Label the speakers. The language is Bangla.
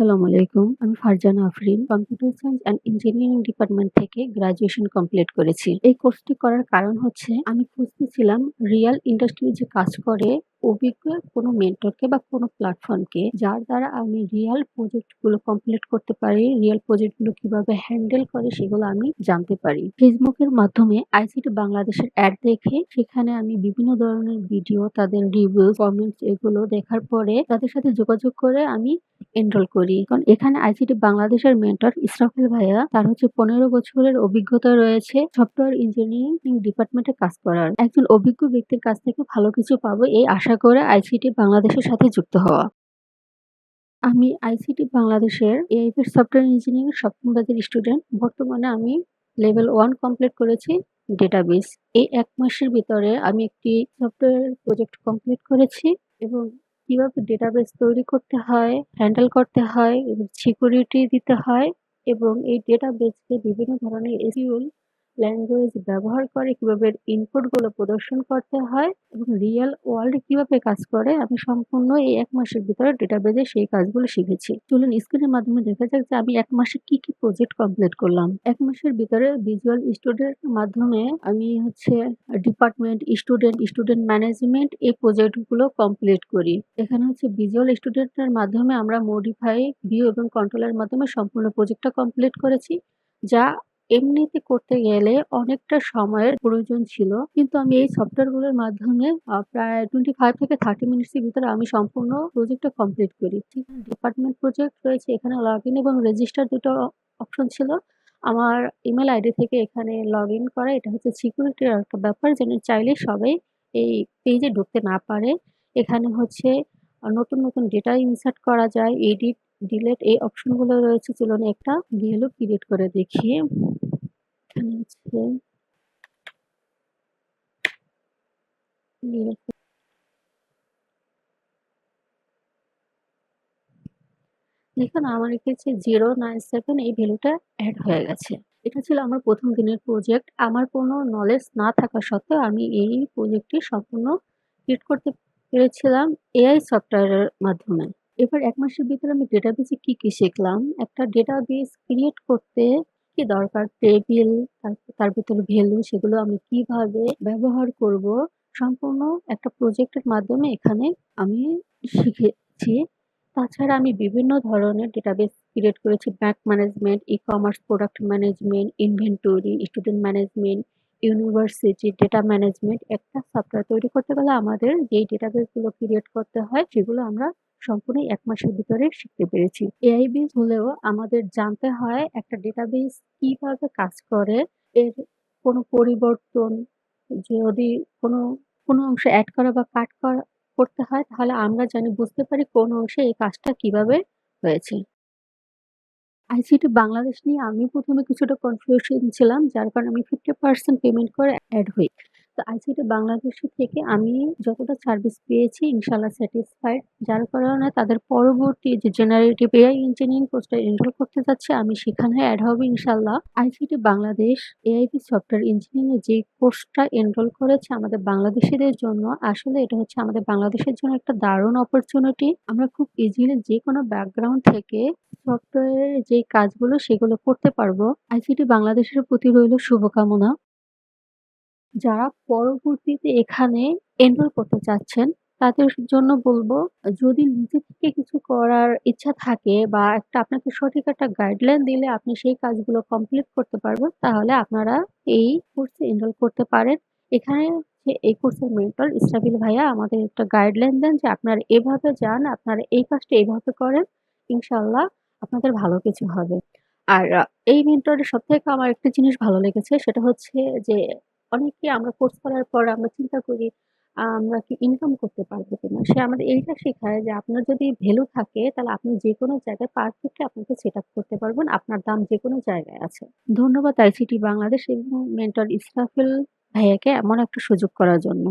Speaker 1: আসসালামু আলাইকুম। আমি Farzana Afrin computer science and engineering department থেকে গ্রাজুয়েশন কমপ্লিট করেছি। এই কোর্সটি করার কারণ হচ্ছে, আমি খুঁজতেছিলাম রিয়েল ইন্ডাস্ট্রি যে কাজ করে, অভিজ্ঞ কোনো মেন্টরকে বা কোনো প্ল্যাটফর্মকে যার দ্বারা আমি রিয়াল প্রজেক্টগুলো কমপ্লিট করতে পারি রিয়েল প্রজেক্টগুলো কীভাবে হ্যান্ডেল করে সেগুলো আমি জানতে পারি। ফেসবুকের মাধ্যমে আইসিটি বাংলাদেশের অ্যাড দেখে, সেখানে আমি বিভিন্ন ধরনের ভিডিও তাদের রিভিউ কমেন্টস এগুলো দেখার পরে, তাদের সাথে যোগাযোগ করে আমি এনরোল করি। কারণ এখানে আইসিটি বাংলাদেশের মেন্টর ইসরাফিল ভাইয়া, তার হচ্ছে পনেরো বছরের অভিজ্ঞতা রয়েছে সফটওয়্যার ইঞ্জিনিয়ারিং ডিপার্টমেন্টে কাজ করার। একজন অভিজ্ঞ ব্যক্তির কাছ থেকে ভালো কিছু পাবো এই আশা করে আইসিটি বাংলাদেশের সাথে যুক্ত হওয়া। আমি আইসিটি বাংলাদেশের এআইপির সফটওয়্যার ইঞ্জিনিয়ারিং সপ্তম ব্যাচের স্টুডেন্ট বর্তমানে আমি লেভেল ওয়ান কমপ্লিট করেছি ডেটাবেস এই এক মাসের ভিতরে আমি একটি সফটওয়্যার প্রজেক্ট কমপ্লিট করেছি এবং কীভাবে ডেটাবেস তৈরি করতে হয় হ্যান্ডেল করতে হয়, এবং সিকিউরিটি দিতে হয়, এবং এই ডেটাবেসকে বিভিন্ন ধরনের এসিউল ল্যাঙ্গুয়েজ ব্যবহার করে, কীভাবে ইনপুটগুলো প্রদর্শন করতে হয় এবং রিয়েল ওয়ার্ল্ডে কীভাবে কাজ করে, আমি সম্পূর্ণ এই এক মাসের ভিতরে ডেটাবেজে সেই কাজগুলো শিখেছি। চলুন স্ক্রিনের মাধ্যমে দেখা যাক যে আমি এক মাসে কি কি প্রজেক্ট কমপ্লিট করলাম। এক মাসের ভিতরে ভিজুয়াল স্টুডেন্ট মাধ্যমে আমি হচ্ছে ডিপার্টমেন্ট স্টুডেন্ট স্টুডেন্ট ম্যানেজমেন্ট এই প্রজেক্টগুলো কমপ্লিট করি। এখানে হচ্ছে ভিজুয়াল স্টুডেন্টের মাধ্যমে আমরা মডিফাই ভিউ এবং কন্ট্রোলের মাধ্যমে সম্পূর্ণ প্রজেক্টটা কমপ্লিট করেছি, যা এমনিতে করতে গেলে অনেকটা সময়ের প্রয়োজন ছিল। কিন্তু আমি এই সফটওয়্যারগুলোর মাধ্যমে প্রায় টোয়েন্টি ফাইভ থেকে থার্টি মিনিটসের ভিতরে আমি সম্পূর্ণ প্রজেক্টটা কমপ্লিট করি। ডিপার্টমেন্ট প্রজেক্ট রয়েছে, এখানে লগ ইন এবং রেজিস্টার দুটো অপশন ছিল। আমার ইমেল আইডি থেকে এখানে লগ ইন করা, এটা হচ্ছে সিকিউরিটির একটা ব্যাপার, যেন চাইলে সবাই এই পেজে ঢুকতে না পারে। এখানে হচ্ছে নতুন নতুন ডেটা ইনসার্ট করা যায় এডিট ডিলেট এই অপশনগুলো রয়েছে, চলুন একটা ভিএলও ক্রিয়েট করে দেখি এখানে হচ্ছে দেখুন, আমার এসেছে জিরো নাইন সেভেন এই ভ্যালুটা অ্যাড হয়ে গেছে। এটা ছিল আমার প্রথম দিনের প্রজেক্ট আমার কোনো নলেজ না থাকা সত্ত্বেও আমি এই প্রজেক্টটি সম্পূর্ণ ক্রিয়েট করতে পেরেছিলাম এআই সফটওয়্যারের মাধ্যমে। এবার এক মাসের ভিতরে আমি ডেটাবেসে কি কি শিখলাম? একটা ডেটাবেস ক্রিয়েট করতে কি দরকার? টেবিল, তার ভিতরে ভ্যালু সেগুলো আমি কীভাবে ব্যবহার করব? সম্পূর্ণ একটা প্রজেক্টের মাধ্যমে এখানে আমি শিখেছি। তাছাড়া আমি বিভিন্ন ধরনের ডেটাবেস ক্রিয়েট করেছি। Bank management e commerce product management inventory student management university data management একটা সফটওয়্যার তৈরি করতে গেলে আমাদের যেই ডেটাবেসগুলো ক্রিয়েট করতে হয়, সেগুলো আমরা সম্পূর্ণ এক মাসের ভিতরে শিখতে পেরেছি। এআই বেস হলেও আমাদের জানতে হয় একটা ডেটাবেস কীভাবে কাজ করে, এর কোনো পরিবর্তন, যদি কোনো কোনো অংশ অ্যাড করা বা কাট করা, করতে হয়, তাহলে আমরা জানি, বুঝতে পারি কোন অংশে এই কাজটা কীভাবে হয়েছে। আইসিটি বাংলাদেশ নিয়ে আমি প্রথমে কিছুটা কনফিউশন ছিলাম, যার কারণে আমি ফিফটি পার্সেন্ট পেমেন্ট করে অ্যাড হই। তো আইসিটি বাংলাদেশ থেকে আমি যতটা সার্ভিস পেয়েছি ইনশাল্লাহ স্যাটিসফাইড যার কারণে তাদের পরবর্তী যে জেনারেটিভ এআই ইঞ্জিনিয়ারিং কোর্সটা এনরোল করতে যাচ্ছে, আমি সেখানে অ্যাড হবে ইনশাল্লাহ ICT Bangladesh AIP software engineering যে কোর্সটা এনরোল করেছে আমাদের বাংলাদেশিদের জন্য, আসলে এটা হচ্ছে আমাদের বাংলাদেশের জন্য একটা দারুণ অপরচুনিটি আমরা খুব ইজিলি যে কোনো ব্যাকগ্রাউন্ড থেকে সফটওয়্যারের যে কাজগুলো, সেগুলো করতে পারব। আইসিটি বাংলাদেশের প্রতি রইল শুভকামনা। যারা পরবর্তীতে এখানে এনরোল করতে চাচ্ছেন, তাদের জন্য বলব, যদি নিজে থেকে কিছু করার ইচ্ছা থাকে বা একটা আপনাকে সঠিক একটা গাইডলাইন দিলে আপনি সেই কাজগুলো কমপ্লিট করতে পারবেন, তাহলে আপনারা এই কোর্সে এনরোল করতে পারেন। এখানে এই কোর্সের মেন্টর ইসরাফিল ভাইয়া আমাদের একটা গাইডলাইন দেন যে আপনারা এভাবে যান, আপনারা এই কাজটা এভাবে করেন ইনশাল্লাহ আপনাদের ভালো কিছু হবে। আর এই মেন্টরের সব থেকে আমার একটা জিনিস ভালো লেগেছে, সেটা হচ্ছে যে অনেকে আমরা কোর্স করার পর আমরা চিন্তা করি, আমরা কি ইনকাম করতে পারব কিনা? সে আমাদের এইটা শেখায় যে আপনার যদি ভ্যালু থাকে, তাহলে আপনি যে কোনো জায়গায় পারফেক্টলি আপনাকে সেট আপ করতে পারবেন, আপনার দাম যে কোনো জায়গায় আছে। ধন্যবাদ আইসিটি বাংলাদেশ এবং মেন্টর ইসরাফিল ভাইয়াকে এমন একটা সুযোগ করার জন্য।